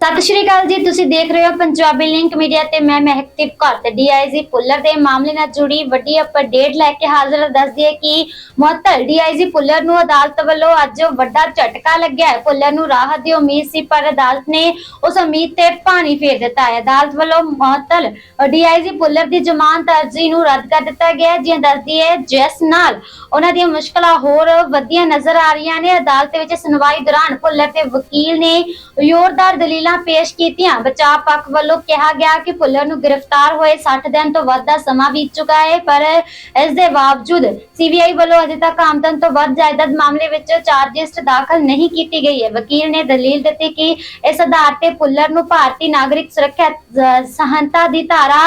ਸਤਿ ਸ਼੍ਰੀ ਅਕਾਲ ਜੀ, ਤੁਸੀਂ ਦੇਖ ਰਹੇ ਹੋ ਪੰਜਾਬੀ ਲਿੰਕ ਮੀਡੀਆ ਤੇ ਮੈਂ ਮਹਿਕਦੀਪ ਕੌਰ ਤੇ ਡੀਆਈਜੀ ਪੁੱਲਰ ਦੇ ਮਾਮਲੇ ਨਾਲ ਜੁੜੀ ਵੱਡੀ ਅਪਡੇਟ ਲੈ ਕੇ ਹਾਜ਼ਰ ਦੱਸਦੀ ਹੈ ਕਿ ਮੁਅੱਤਲ ਡੀਆਈਜੀ ਪੁੱਲਰ ਨੂੰ ਅਦਾਲਤ ਵੱਲੋਂ ਅੱਜ ਵੱਡਾ ਝਟਕਾ ਲੱਗਿਆ ਹੈ। ਪੁੱਲਰ ਨੂੰ ਰਾਹਤ ਦੀ ਉਮੀਦ ਸੀ, ਪਰ ਅਦਾਲਤ ਨੇ ਉਸ ਉਮੀਦ ਤੇ ਪਾਣੀ ਫੇਰ ਦਿੱਤਾ ਹੈ। ਅਦਾਲਤ ਵੱਲੋਂ ਮੁਅੱਤਲ ਡੀਆਈਜੀ ਪੁੱਲਰ ਦੀ ਜ਼ਮਾਨਤ ਅਰਜ਼ੀ ਨੂੰ ਰੱਦ ਕਰ ਦਿੱਤਾ ਗਿਆ ਹੈ। ਜਿਵੇਂ ਦੱਸਦੀ ਹੈ ਜਿਸ ਨਾਲ ਉਹਨਾਂ ਦੀਆਂ ਮੁਸ਼ਕਲਾਂ ਹੋਰ ਵਧੀਆਂ ਨਜ਼ਰ ਆ ਰਹੀਆਂ ਨੇ। ਅਦਾਲਤ ਵਿੱਚ ਸੁਣਵਾਈ ਦੌਰਾਨ ਭੁੱਲਰ ਦੇ ਵਕੀਲ ਨੇ ਜ਼ੋਰਦਾਰ ਦਲੀਲ ਪੇਸ਼ ਕੀਤੀਆਂ। ਬਚਾਅ ਪੱਖ ਵੱਲੋਂ ਕਿਹਾ ਗਿਆ ਕਿ ਭੁੱਲਰ ਨੂੰ ਗ੍ਰਿਫਤਾਰ ਹੋਏ 60 ਦਿਨ ਤੋਂ ਵੱਧ ਦਾ ਸਮਾਂ ਬੀਤ ਚੁੱਕਾ ਹੈ ਪਰ ਇਸ ਦੇ ਬਾਵਜੂਦ ਸੀਬੀਆਈ ਵੱਲੋਂ ਅਜੇ ਤੱਕ ਆਮਦਨ ਤੋਂ ਵੱਧ ਜਾਇਦਾਦ ਮਾਮਲੇ ਵਿੱਚ ਚਾਰਜਿਸ ਦਾਖਲ ਨਹੀਂ ਕੀਤੀ ਗਈ ਹੈ। ਵਕੀਲ ਨੇ ਦਲੀਲ ਦਿੱਤੀ ਕਿ ਇਸ ਆਧਾਰ ਤੇ ਭੁੱਲਰ ਨੂੰ ਭਾਰਤੀ ਨਾਗਰਿਕ ਸੁਰੱਖਿਆ ਅਹ, ਦੀ ਧਾਰਾ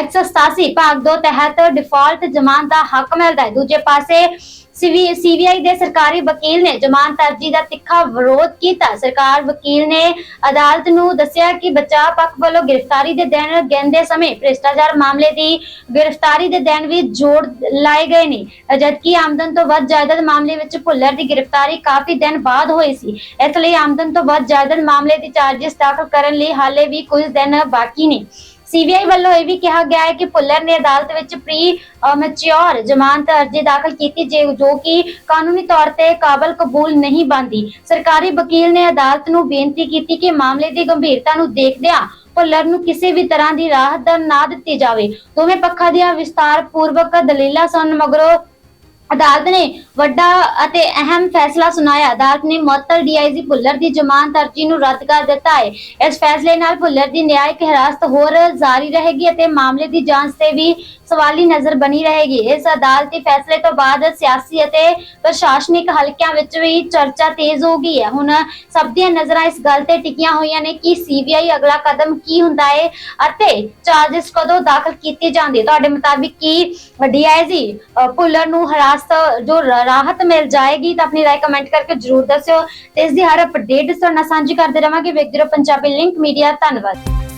187 ਭਾਗ 2 ਤਹਿਤ ਡਿਫਾਲਟ ਜ਼ਮਾਨਤ ਦਾ ਹੱਕ ਮਿਲਦਾ ਹੈ। ਦੂਜੇ ਪਾਸੇ ਸੀਬੀਆਈ ਦੇ ਸਰਕਾਰੀ ਵਕੀਲ ਨੇ ਜ਼ਮਾਨਤ ਅਰਜ਼ੀ ਦਾ ਤਿੱਖਾ ਵਿਰੋਧ ਕੀਤਾ। ਸਰਕਾਰ ਵਕੀਲ ਨੇ ਅਦਾਲਤ ਨੂੰ ਦੱਸਿਆ ਕਿ ਬਚਾਅ ਪੱਖ ਵੱਲੋਂ ਗ੍ਰਿਫਤਾਰੀ ਦੇ ਦਿਨ ਗਿਣਦੇ ਸਮੇਂ ਭ੍ਰਿਸ਼ਟਾਚਾਰ ਮਾਮਲੇ ਦੀ ਗ੍ਰਿਫਤਾਰੀ ਦੇ ਦਿਨ ਵੀ ਜੋੜ ਲਾਏ ਗਏ ਨੇ। ਜਦਕਿ ਆਮਦਨ ਤੋਂ ਵੱਧ ਜਾਇਦਾਦ ਮਾਮਲੇ ਵਿੱਚ ਭੁੱਲਰ ਦੀ ਗ੍ਰਿਫਤਾਰੀ ਕਾਫੀ ਦਿਨ ਬਾਅਦ ਹੋਈ ਸੀ। ਇਸ ਲਈ ਆਮਦਨ ਤੋਂ ਵੱਧ ਜਾਇਦਾਦ ਮਾਮਲੇ ਦੀ ਚਾਰਜਿਸ ਦਾਖਲ ਕਰਨ ਲਈ ਹਾਲੇ ਵੀ ਕੁਝ ਦਿਨ ਬਾਕੀ ਨੇ। ਸੀਬੀਆਈ ਵੱਲੋਂ ਇਹ ਵੀ ਕਿਹਾ ਗਿਆ ਹੈ ਕਿ ਭੁੱਲਰ ਨੇ ਅਦਾਲਤ ਵਿੱਚ ਪ੍ਰੀ ਮੈਚਿਓਰ ਜ਼ਮਾਨਤ ਅਰਜ਼ੀ ਦਾਖਲ ਕੀਤੀ ਜੋ ਕਿ ਕਾਨੂੰਨੀ ਤੌਰ ਤੇ ਕਾਬਲ ਕਬੂਲ ਨਹੀਂ ਬਣਦੀ। ਸਰਕਾਰੀ ਵਕੀਲ ਨੇ ਅਦਾਲਤ ਨੂੰ ਬੇਨਤੀ ਕੀਤੀ ਕਿ ਮਾਮਲੇ ਦੀ ਗੰਭੀਰਤਾ ਨੂੰ ਦੇਖਦਿਆਂ ਭੁੱਲਰ ਨੂੰ ਕਿਸੇ ਵੀ ਤਰ੍ਹਾਂ ਦੀ ਰਾਹਤ ਨਾ ਦਿੱਤੀ ਜਾਵੇ। ਦੋਵੇਂ ਪੱਖਾਂ ਦੀਆਂ ਵਿਸਤਾਰ ਪੂਰਵਕ ਦਲੀਲਾਂ ਸੁਣਨ ਮਗਰੋਂ ਅਦਾਲਤ ਨੇ ਵੱਡਾ ਅਤੇ ਅਹਿਮ ਫੈਸਲਾ ਸੁਣਾਇਆ। ਅਦਾਲਤ ਨੇ ਮੁਅੱਤਲ ਡੀਆਈਜੀ ਭੁੱਲਰ ਦੀ ਜ਼ਮਾਨਤ ਅਰਜ਼ੀ ਨੂੰ ਰੱਦ ਕਰ ਦਿੱਤਾ ਹੈ। ਇਸ ਫੈਸਲੇ ਨਾਲ ਭੁੱਲਰ ਦੀ ਨਿਆਇਕ ਹਿਰਾਸਤ ਹੋਰ ਜਾਰੀ ਰਹੇਗੀ ਅਤੇ ਮਾਮਲੇ ਦੀ ਜਾਂਚ ਤੇ ਵੀ ਸਵਾਲੀ ਨਜ਼ਰ ਬਣੀ ਰਹੇਗੀ। ਇਸ ਅਦਾਲਤੀ ਫੈਸਲੇ ਤੋਂ ਬਾਅਦ ਸਿਆਸੀ ਅਤੇ ਪ੍ਰਸ਼ਾਸਨਿਕ ਹਲਕਿਆਂ ਵਿੱਚ ਵੀ ਚਰਚਾ ਤੇਜ਼ ਹੋ ਗਈ ਹੈ। ਹੁਣ ਸਭ ਦੀਆਂ ਨਜ਼ਰਾਂ ਇਸ ਗੱਲ ਤੇ ਟਿਕੀਆਂ ਹੋਈਆਂ ਨੇ ਕਿ ਸੀਬੀਆਈ ਅਗਲਾ ਕਦਮ ਕੀ ਹੁੰਦਾ ਹੈ ਅਤੇ ਚਾਰजेस ਕਦੋਂ ਦਾਖਲ ਕੀਤੇ ਜਾਂਦੇ। ਤੁਹਾਡੇ ਮੁਤਾਬਿਕ ਕੀ ਡੀਆਈਜੀ ਭੁੱਲਰ ਨੂੰ ਹਿਰਾਸਤ ਜੋ ਰਾਹਤ ਮਿਲ ਜਾਏਗੀ ਤਾਂ ਆਪਣੀ ਰਾਏ ਕਮੈਂਟ ਕਰਕੇ ਜਰੂਰ ਦੱਸਿਓ ਤੇ ਇਸ ਦੀ ਹਰ ਅਪਡੇਟ ਤੁਹਾਡੇ ਨਾਲ ਸਾਂਝੀ ਕਰਦੇ ਰਵਾਂਗੇ। ਵੇਖਦੇ ਰਹੋ ਪੰਜਾਬੀ ਲਿੰਕ ਮੀਡੀਆ ਧੰਨਵਾਦ।